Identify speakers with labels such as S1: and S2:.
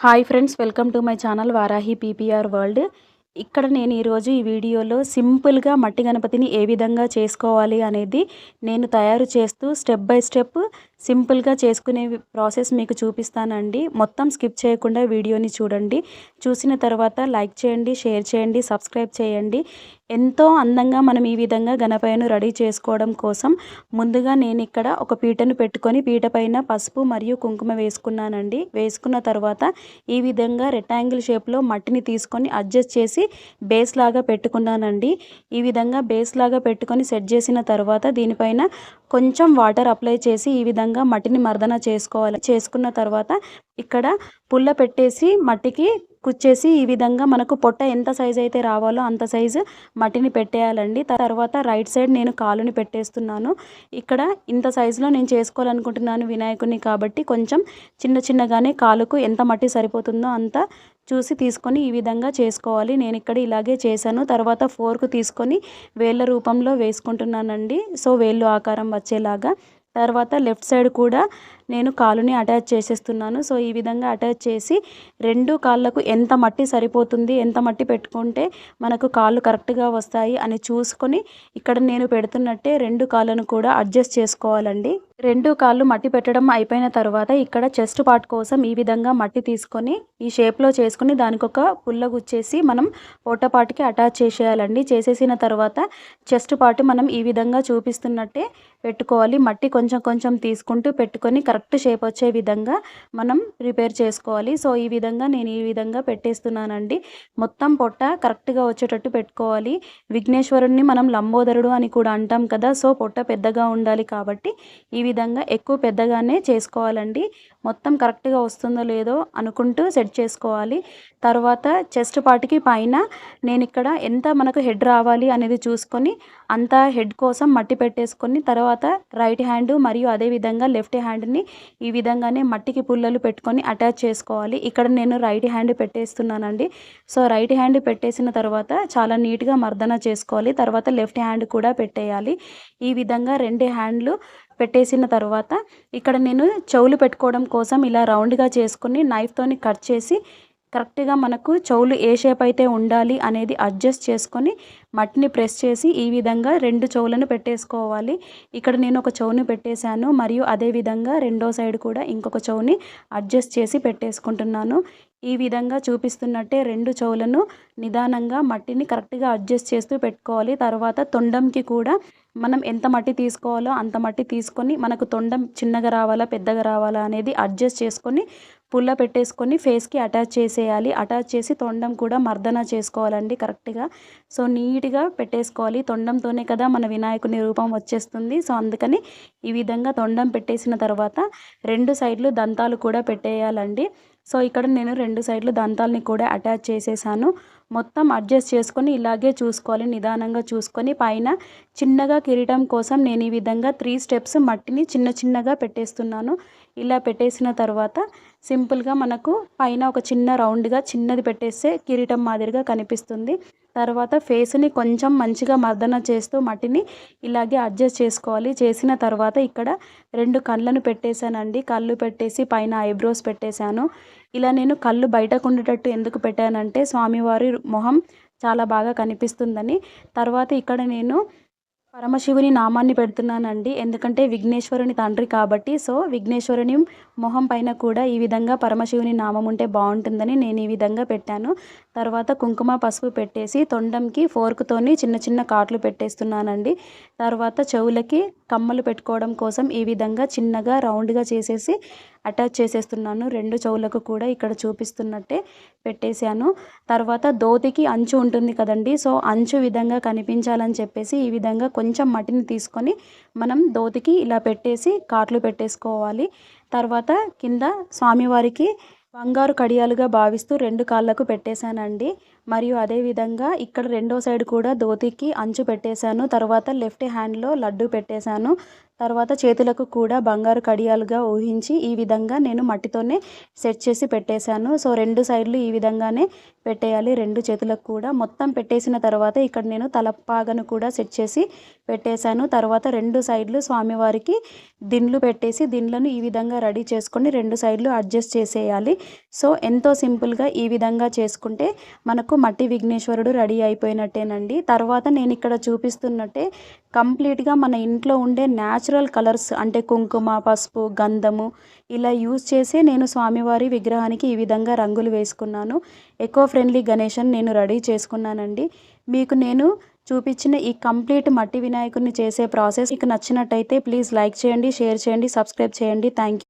S1: Hi friends welcome to my channel Varahi PPR world. ఇక్కడ నేను ఈరోజు ఈ వీడియోలో సింపుల్గా మట్టి గణపతిని ఏ విధంగా చేసుకోవాలి అనేది నేను తయారు చేస్తూ స్టెప్ బై స్టెప్ సింపుల్గా చేసుకునే ప్రాసెస్ మీకు చూపిస్తానండి. మొత్తం స్కిప్ చేయకుండా వీడియోని చూడండి. చూసిన తర్వాత లైక్ చేయండి షేర్ చేయండి సబ్స్క్రైబ్ చేయండి. ఎంతో అందంగా మనం ఈ విధంగా గణపయ్యను రెడీ చేసుకోవడం కోసం ముందుగా నేను ఇక్కడ ఒక పీటను పెట్టుకొని పీట పైన పసుపు మరియు కుంకుమ వేసుకున్నానండి. వేసుకున్న తర్వాత ఈ విధంగా రెక్టాంగిల్ షేప్లో మట్టిని తీసుకొని అడ్జస్ట్ చేసి బేస్ లాగా పెట్టుకున్నానండి. ఈ విధంగా బేస్ లాగా పెట్టుకొని సెట్ చేసిన తర్వాత దీనిపైన కొంచెం వాటర్ అప్లై చేసి ఈ విధంగా మట్టిని మర్దన చేసుకోవాలి. చేసుకున్న తర్వాత ఇక్కడ పుల్ల పెట్టేసి మట్టికి కుచ్చేసి ఈ విధంగా మనకు పొట్ట ఎంత సైజు అయితే రావాలో అంత సైజు మట్టిని పెట్టేయాలండి. తర్వాత రైట్ సైడ్ నేను కాలుని పెట్టేస్తున్నాను. ఇక్కడ ఇంత సైజులో నేను చేసుకోవాలనుకుంటున్నాను వినాయకుడిని కాబట్టి కొంచెం చిన్న చిన్నగానే కాలుకు ఎంత మట్టి సరిపోతుందో అంత చూసి తీసుకొని ఈ విధంగా చేసుకోవాలి. నేను ఇక్కడ ఇలాగే చేశాను. తర్వాత ఫోర్క్ తీసుకొని వేళ్ళ రూపంలో వేసుకుంటున్నానండి. సో వేళ్ళు ఆకారం వచ్చేలాగా. తర్వాత లెఫ్ట్ సైడ్ కూడా నేను కాలుని అటాచ్ చేసేస్తున్నాను. సో ఈ విధంగా అటాచ్ చేసి రెండు కాళ్ళకు ఎంత మట్టి సరిపోతుంది ఎంత మట్టి పెట్టుకుంటే మనకు కాళ్ళు కరెక్ట్గా వస్తాయి అని చూసుకొని ఇక్కడ నేను పెడుతున్నట్టే రెండు కాళ్ళను కూడా అడ్జస్ట్ చేసుకోవాలండి. రెండు కాళ్ళు మట్టి పెట్టడం అయిపోయిన తర్వాత ఇక్కడ చెస్ట్ పార్ట్ కోసం ఈ విధంగా మట్టి తీసుకొని ఈ షేప్లో చేసుకుని దానికి ఒక పుల్ల గుచ్చేసి మనం పొట్టపాటికి అటాచ్ చేసేయాలండి. చేసేసిన తర్వాత చెస్ట్ పార్ట్ మనం ఈ విధంగా చూపిస్తున్నట్టే పెట్టుకోవాలి. మట్టి కొంచెం కొంచెం తీసుకుంటూ పెట్టుకొని కరెక్ట్ కరెక్ట్ షేప్ వచ్చే విధంగా మనం ప్రిపేర్ చేసుకోవాలి. సో ఈ విధంగా నేను ఈ విధంగా పెట్టేస్తున్నానండి. మొత్తం పొట్ట కరెక్ట్గా వచ్చేటట్టు పెట్టుకోవాలి. విఘ్నేశ్వరుణ్ణి మనం లంబోదరుడు అని కూడా అంటాం కదా! సో పొట్ట పెద్దగా ఉండాలి కాబట్టి ఈ విధంగా ఎక్కువ పెద్దగానే చేసుకోవాలండి. మొత్తం కరెక్ట్గా వస్తుందో లేదో అనుకుంటూ సెట్ చేసుకోవాలి. తర్వాత చెస్ట్ పార్ట్కి పైన నేను ఇక్కడ ఎంత మనకు హెడ్ రావాలి అనేది చూసుకొని అంత హెడ్ కోసం మట్టి పెట్టేసుకొని తర్వాత రైట్ హ్యాండ్ మరియు అదేవిధంగా లెఫ్ట్ హ్యాండ్ని ఈ విధంగానే మట్టికి పుల్లలు పెట్టుకొని అటాచ్ చేసుకోవాలి. ఇక్కడ నేను రైట్ హ్యాండ్ పెట్టేస్తున్నానండి. సో రైట్ హ్యాండ్ పెట్టేసిన తర్వాత చాలా నీట్గా మర్దన చేసుకోవాలి. తర్వాత లెఫ్ట్ హ్యాండ్ కూడా పెట్టేయాలి. ఈ విధంగా రెండు హ్యాండ్లు పెట్టేసిన తర్వాత ఇక్కడ నేను చెవులు పెట్టుకోవడం కోసం ఇలా రౌండ్గా చేసుకుని నైఫ్తోని కట్ చేసి కరెక్ట్గా మనకు చెవులు ఏ షేప్ అయితే ఉండాలి అనేది అడ్జస్ట్ చేసుకొని మట్టిని ప్రెస్ చేసి ఈ విధంగా రెండు చెవులను పెట్టేసుకోవాలి. ఇక్కడ నేను ఒక చెవుని పెట్టేశాను మరియు అదేవిధంగా రెండో సైడ్ కూడా ఇంకొక చెవుని అడ్జస్ట్ చేసి పెట్టేసుకుంటున్నాను. ఈ విధంగా చూపిస్తున్నట్టే రెండు చెవులను నిదానంగా మట్టిని కరెక్ట్గా అడ్జస్ట్ చేస్తూ పెట్టుకోవాలి. తర్వాత తొండంకి కూడా మనం ఎంత మట్టి తీసుకోవాలో అంత మట్టి తీసుకొని మనకు తొండం చిన్నగా రావాలా పెద్దగా రావాలా అనేది అడ్జస్ట్ చేసుకొని పుల్ల పెట్టేసుకొని ఫేస్కి అటాచ్ చేసేయాలి. అటాచ్ చేసి తొండం కూడా మర్దన చేసుకోవాలండి కరెక్ట్గా. సో నీట్గా పెట్టేసుకోవాలి. తొండంతోనే కదా మన వినాయకుని రూపం వచ్చేస్తుంది. సో అందుకని ఈ విధంగా తొండం పెట్టేసిన తర్వాత రెండు సైడ్లు దంతాలు కూడా పెట్టేయాలండి. సో ఇక్కడ నేను రెండు సైడ్లు దంతాలని కూడా అటాచ్ చేసేసాను. మొత్తం అడ్జస్ట్ చేసుకొని ఇలాగే చూసుకోవాలి నిదానంగా చూసుకొని పైన చిన్నగా కిరీటం కోసం నేను ఈ విధంగా త్రీ స్టెప్స్ మట్టిని చిన్న చిన్నగా పెట్టేస్తున్నాను. ఇలా పెట్టేసిన తర్వాత సింపుల్గా మనకు పైన ఒక చిన్న రౌండ్గా చిన్నది పెట్టేస్తే కిరీటం మాదిరిగా కనిపిస్తుంది. తర్వాత ఫేస్ని కొంచెం మంచిగా మర్దన చేస్తూ మట్టిని ఇలాగే అడ్జస్ట్ చేసుకోవాలి. చేసిన తర్వాత ఇక్కడ రెండు కళ్ళను పెట్టేశానండి. కళ్ళు పెట్టేసి పైన ఐబ్రోస్ పెట్టేశాను. ఇలా నేను కళ్ళు బయటకు ఉండేటట్టు ఎందుకు పెట్టానంటే స్వామివారి మొహం చాలా బాగా కనిపిస్తుందని. తర్వాత ఇక్కడ నేను పరమశివుని నామాన్ని పెడుతున్నానండి. ఎందుకంటే విఘ్నేశ్వరుని తండ్రి కాబట్టి సో విఘ్నేశ్వరుని మొహం పైన కూడా ఈ విధంగా పరమశివుని నామం ఉంటే బాగుంటుందని నేను ఈ విధంగా పెట్టాను. తర్వాత కుంకుమ పసుపు పెట్టేసి తొండంకి ఫోర్క్తోని చిన్న చిన్న కాట్లు పెట్టేస్తున్నానండి. తర్వాత చెవులకి కమ్మలు పెట్టుకోవడం కోసం ఈ విధంగా చిన్నగా రౌండ్గా చేసేసి అటాచ్ చేసేస్తున్నాను. రెండు చెవులకు కూడా ఇక్కడ చూపిస్తున్నట్టే. పెట్టేశాను. తర్వాత దోతికి అంచు ఉంటుంది కదండి సో అంచు విధంగా కనిపించాలని చెప్పేసి ఈ విధంగా కొంచెం మట్టిని తీసుకొని మనం దోతికి ఇలా పెట్టేసి కాట్లు పెట్టేసుకోవాలి. తర్వాత కింద స్వామివారికి బంగారు కడియాలుగా భావిస్తూ రెండు కాళ్ళకు పెట్టేశానండి. మరియు అదేవిధంగా ఇక్కడ రెండో సైడ్ కూడా ధోతికి అంచు పెట్టేశాను. తర్వాత లెఫ్ట్ హ్యాండ్లో లడ్డు పెట్టేశాను. తర్వాత చేతులకు కూడా బంగారు కడియాలుగా ఊహించి ఈ విధంగా నేను మట్టితోనే సెట్ చేసి పెట్టేశాను. సో రెండు సైడ్లు ఈ విధంగానే పెట్టేయాలి. రెండు చేతులకు కూడా మొత్తం పెట్టేసిన తర్వాత ఇక్కడ నేను తలపాగను కూడా సెట్ చేసి పెట్టేశాను. తర్వాత రెండు సైడ్లు స్వామివారికి దిండ్లు పెట్టేసి దిండ్లను ఈ విధంగా రెడీ చేసుకొని రెండు సైడ్లు అడ్జస్ట్ చేసేయాలి. సో ఎంతో సింపుల్గా ఈ విధంగా చేసుకుంటే మనకు మట్టి విఘ్నేశ్వరుడు రెడీ అయిపోయినట్టేనండి. తర్వాత నేను ఇక్కడ చూపిస్తున్నట్టే కంప్లీట్గా మన ఇంట్లో ఉండే న్యాచురల్ కలర్స్ అంటే కుంకుమ పసుపు గంధము ఇలా యూజ్ చేసే నేను స్వామివారి విగ్రహానికి ఈ విధంగా రంగులు వేసుకున్నాను. ఎకో ఫ్రెండ్లీ గణేషన్ నేను రెడీ చేసుకున్నానండి. మీకు నేను చూపించిన ఈ కంప్లీట్ మట్టి వినాయకుడిని చేసే ప్రాసెస్ మీకు నచ్చినట్టయితే ప్లీజ్ లైక్ చేయండి షేర్ చేయండి సబ్స్క్రైబ్ చేయండి. Thank you